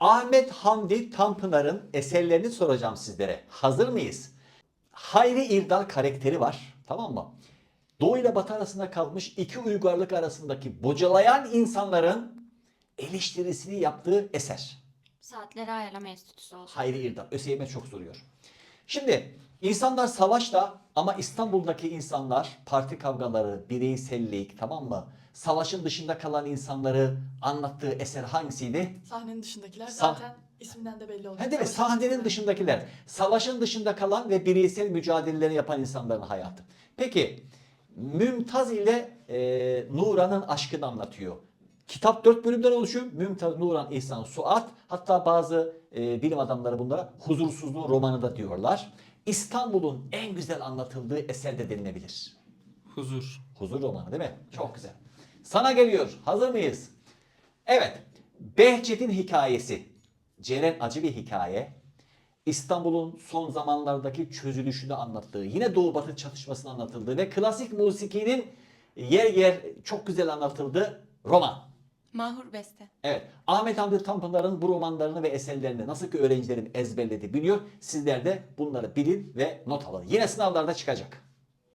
Ahmet Hamdi Tanpınar'ın eserlerini soracağım sizlere. Hazır mıyız? Hayri İrdal karakteri var. Tamam mı? Doğu ile Batı arasında kalmış iki uygarlık arasındaki bocalayan insanların eleştirisini yaptığı eser. Saatleri ayarlama enstitüsü olsun. Hayri İrdal. ÖSYM çok soruyor. Şimdi insanlar savaşta ama İstanbul'daki insanlar parti kavgaları, bireysellik tamam mı? Savaşın dışında kalan insanları anlattığı eser hangisiydi? Sahnenin dışındakiler zaten isminden de belli oluyor. Ha değil mi? Savaşın Sahnenin dışında. dışındakiler. Savaşın dışında kalan ve bireysel mücadeleleri yapan insanların hayatı. Peki Mümtaz ile e, Nuran'ın aşkını anlatıyor. Kitap dört bölümden oluşuyor. Mümtaz, Nuran, İhsan, Suat. Hatta bazı e, bilim adamları bunlara huzursuzluğun romanı da diyorlar. İstanbul'un en güzel anlatıldığı eser de denilebilir. Huzur. Huzur romanı değil mi? Çok güzel. Sana geliyor. Hazır mıyız? Evet. Behçet'in hikayesi. Ceren acı bir hikaye. İstanbul'un son zamanlardaki çözülüşünü anlattığı, yine Doğu Batı çatışmasını anlatıldığı ve klasik musikinin yer yer çok güzel anlatıldığı roman. Mahur Beste. Evet. Ahmet Hamdi Tanpınar'ın bu romanlarını ve eserlerini nasıl ki öğrencilerin ezberledi biliyor. Sizler de bunları bilin ve not alın. Yine sınavlarda çıkacak.